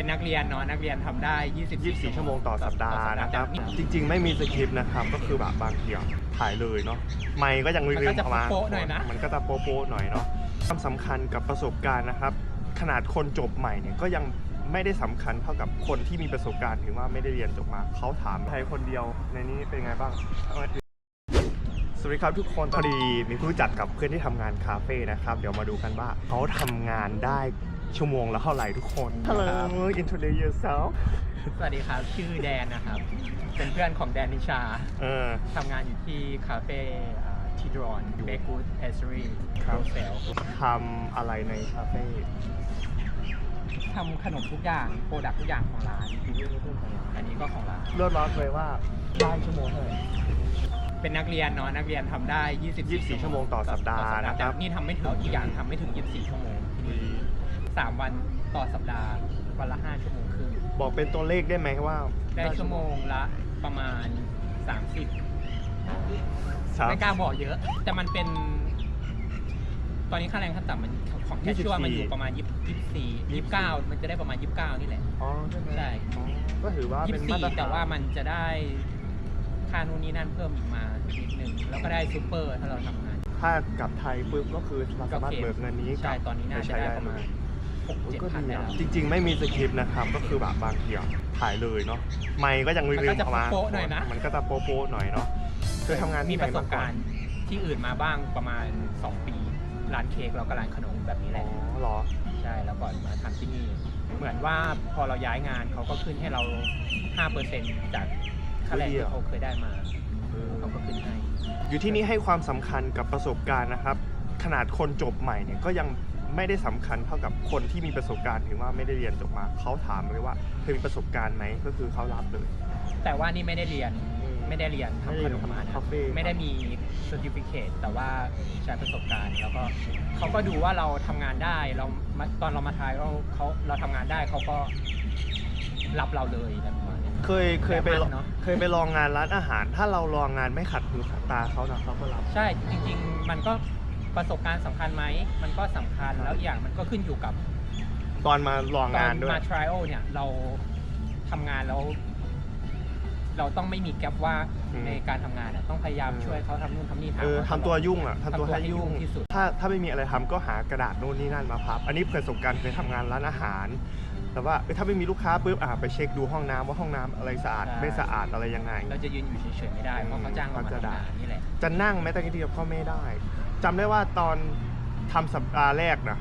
เป็นนักเรียนเนาะนักเรียนทำได้ 20 24 ชั่วโมงต่อสัปดาห์นะครับ จริง ๆ ไม่มีสคริปต์นะครับ ก็คือแบบบางทีอะถ่ายเลยเนาะ ไม่ก็ยังลืมันก็มจะๆออกมาโป๊ะๆหน่อยนะ มันก็จะโป๊ะๆหน่อยเนาะความสำคัญกับประสบการณ์นะครับ ขนาดคนจบใหม่เนี่ยก็ยังไม่ได้สำคัญเท่ากับคนที่มีประสบการณ์ถึงว่าไม่ได้เรียนจบมาเขาถามไทยคนเดียวในนี้เป็นไงบ้าง สวัสดีครับทุกคนพอดีมีผู้จัดกับเพื่อนที่ทำงานคาเฟ่นะครับ เดี๋ยวมาดูกันว่าเขาทำงานได้ ชั่วโมงละเท่าไหร่ทุกคน Hello introduce yourself สวัสดีครับ ชื่อแดนนะครับ เป็นเพื่อนของแดนนิชาเออ ทำงานอยู่ที่คาเฟ่ทิดรอนเบกูดเพสซรีครับ เซลทำอะไรในคาเฟ่ทำขนมทุกอย่าง โปรดักทุกอย่างของร้าน อันนี้ก็ของร้านเลื่ดร้อนเลยว่าได้ชั่วโมงเท่าไหร่ เป็นนักเรียนเนาะนักเรียนทำได้ 24 24ชั่วโมงต่อสัปดาห์นะครับ นี่ทำไม่ถึงอีกอย่างทำไม่ถึง 24 ชั่วโมงที่ สามวันต่อสัปดาห์วันละห้าชั่วโมงครึ่งบอกเป็นตัวเลขได้ไหมว่าได้ชั่วโมงละประมาณสามสิบไม่กล้าบอกเยอะ แต่มันเป็น ตอนนี้ค่าแรงขั้นต่ำมันของแคชชัวมันอยู่ประมาณยี่สี่ยี่เก้ามันจะได้ประมาณยี่แหละอ๋อใช่แหละใช่ก็ถือว่าเป็นมานแต่ว่ามันจะได้ค่านู่นนี่นั่นเพิ่มอีกมานิดนึงแล้วก็ได้ซูเปอร์ถ้าเราทำงาน ถ้ากลับไทยปุ๊บก็คือสามารถเบิกเงินนี้กลับตอนนี้น่าจะได้ประมาณ หกเจ็ดก็พันดีได้อะแล้วจริง ๆ ไม่มีสคริปต์นะครับ ก็คือแบบบางทีอะถ่ายเลยเนาะไม่ก็ยังลืมันก็มจะๆออกมาโป๊ะๆหน่อยนะมันก็จะโป๊ะๆหน่อยเนาะเคยทำงานมีที่ไหปนระสบมาก่อกานรณ์ที่อื่นมาบ้างประมาณ 2 ปีร้านเค้กแล้วก็ร้านขนมแบบนี้แหอ๋ละอเหรอใช่แล้วก่อนมาทำที่นี่ เหมือนว่าพอเราย้ายงานเขาก็ขึ้นให้เรา5%จากค่าแรงที่เขาเคยได้มาเขาก็ขึ้นให้อยู่ที่นี่ให้ความสำคัญกับประสบการณ์นะครับ ขนาดคนจบใหม่เนี่ยก็ยัง ไม่ได้สำคัญเท่ากับคนที่มีประสบการณ์ถึงว่าไม่ได้เรียนจบมาเขาถามเลยว่าเคยมีประสบการณ์ไหมก็คือเขารับเลย แต่ว่านี่ไม่ได้เรียนอืมไม่ได้เรียนไม่ได้ทำขเรียนนมมานะทำคาเฟ่ไม่ได้มี certificate แต่ว่าใช้ประสบการณ์แล้วก็เขาก็ดูว่าเราทำงานได้เรามาตอนเรามาทายเราเขาเราทำงานได้เขาก็รับเราเลยอะไรประมาณเนี้ยเคยเคยไปแบบนั้นเนอะเคยไปลองงานร้านอาหาร ถ้าเราลองงานไม่ขัดหูขัดตาเขานะเขาก็รับ ใช่จริง ๆ มันก็ ประสบการณ์สำคัญไหม มันก็สำคัญแล้วอีกอย่างมันก็ขึ้นอยู่กับตอนมาลองตองานนด้วยมา trial เนี่ยเราทำงานแล้ว เราต้องไม่มีแกลบว่าอืมในการทำงานอะต้องพยายามเออช่วยเขาทำนู่นทำนี่เออเขาทำตัวยุ่งอะทำตัวทำตัวให้ให้ยุ่ยุ่งงที่สุด ถ้าถ้าไม่มีอะไรทำก็หากระดาษโน่นนี่นั่นมาพับ อันนี้ประสบการณ์เคยทำงานร้านอาหาร แต่ว่าเอ้ยถ้าไม่มีลูกค้าปุ๊บอะไปเช็คดูห้องน้ำว่าห้องน้ำอะไรสะอาดใช่ ไม่สะอาดอะไรยังไง เราจะยืนอยู่เฉยๆไม่ได้เพราะเขาจ้างเรามาเขาจะทำด่างานนี่แหละ จะนั่งแม้แต่นิดเดียวก็ไม่ได้ จำได้ว่าตอนทำสัปดาห์แรกนะ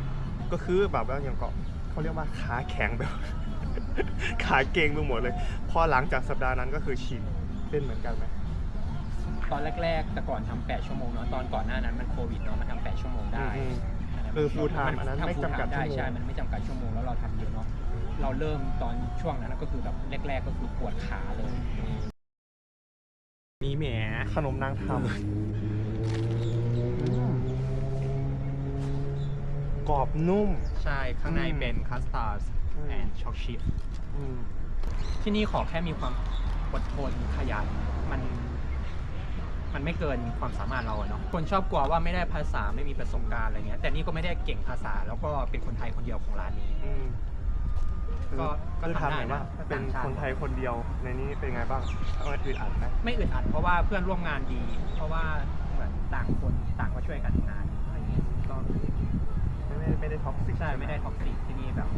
ก็คือแบบว่าอย่างก็เขาเรียกว่าขาแข็งแบบ ขาเก่งไปหมดเลย พอหลังจากสัปดาห์นั้นก็คือชินเป็นเหมือนกันไหมตอนแรกๆ แต่ก่อนทำ8ชั่วโมงเนาะตอนก่อนหน้านั้นมันโควิดเนาะมันทำ8ชั่วโมงได้อืม เออ full time อันนั้นทำไม่ full จำกัด time ได้ชั่วโมงใช่ มันไม่จำกัดชั่วโมงแล้วเราทำเยอะเนาะเราเริ่มตอนช่วงนั้นก็คือแบบแรก ๆ ก็คือปวดขาเลย นี่แหมขนมนางท กรอบนุ่ม ใช่ ข้างในอืมเป็นคัสตาร์ดอืมแอนด์ช็อกชิพอืมที่นี่ขอแค่มีความอดทนขยันมัน มันไม่เกินความสามารถเราอะเนาะคนชอบกลัวว่าไม่ได้ภาษาไม่มีประสบการณ์อะไรเงี้ยแต่นี่ก็ไม่ได้เก่งภาษาแล้วก็เป็นคนไทยคนเดียวของร้านนี้ อืมก็ก็คือทำทำได้หน่อยว่านะเป็นต่างชาติคนไทยคนเดียวในนี้เป็นไงบ้างเอาไว้อึดอัดไหมไม่อึดอัดเพราะว่าเพื่อนร่วมงานดี เพราะว่าเหมือนต่างคนต่างมาช่วยกันทำงาน ไม่ได้ท็อกซิกที่นี่แบบ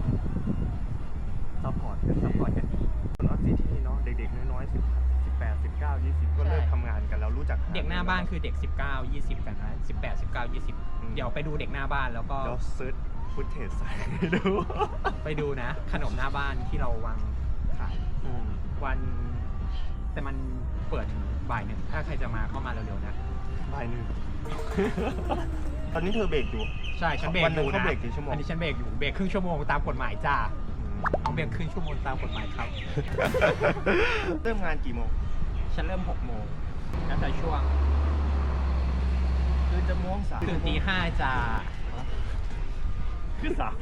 ซัพพอร์ตซัพพอร์ตกันดีคนออสซี่ที่นี่เนาะเด็กๆน้อยๆสิบสิบแปดสิบเก้ายี่สิบก็เริ่มใช่ทำงานกันแล้วรู้จักเด็กหน้าบ้านคือเด็ก 19 20 กันนะ18 19 20 เดี๋ยวไปดูเด็กหน้าบ้านแล้วก็เดี๋ยวเซิร์ชฟุตเทจใส่ให้ดูไปดูนะ ขนมหน้าบ้านที่เราวางขายอืมวัน แต่มันเปิดบ่ายหนึ่งถ้าใครจะมาเข้ามาเร็วๆนะ บ่ายหนึ่ง ตอนนี้เธอเบรกอยู่ ใช่ฉันเบรกวันหนึ่องยู่เขานะเบรกกี่ชั่วโมง อันนี้ฉันเบรกอยู่เบรกครึ่งชั่วโมงตามกฎหมายจ้าเอาเบรกครึ่งชั่วโมงตามกฎหมายครับ เริ่มงานกี่โมง ฉันเริ่ม6โมงแล้วแต่ช่วงคือจะม่วงสามตื่นตีห้าจ้าคือสาม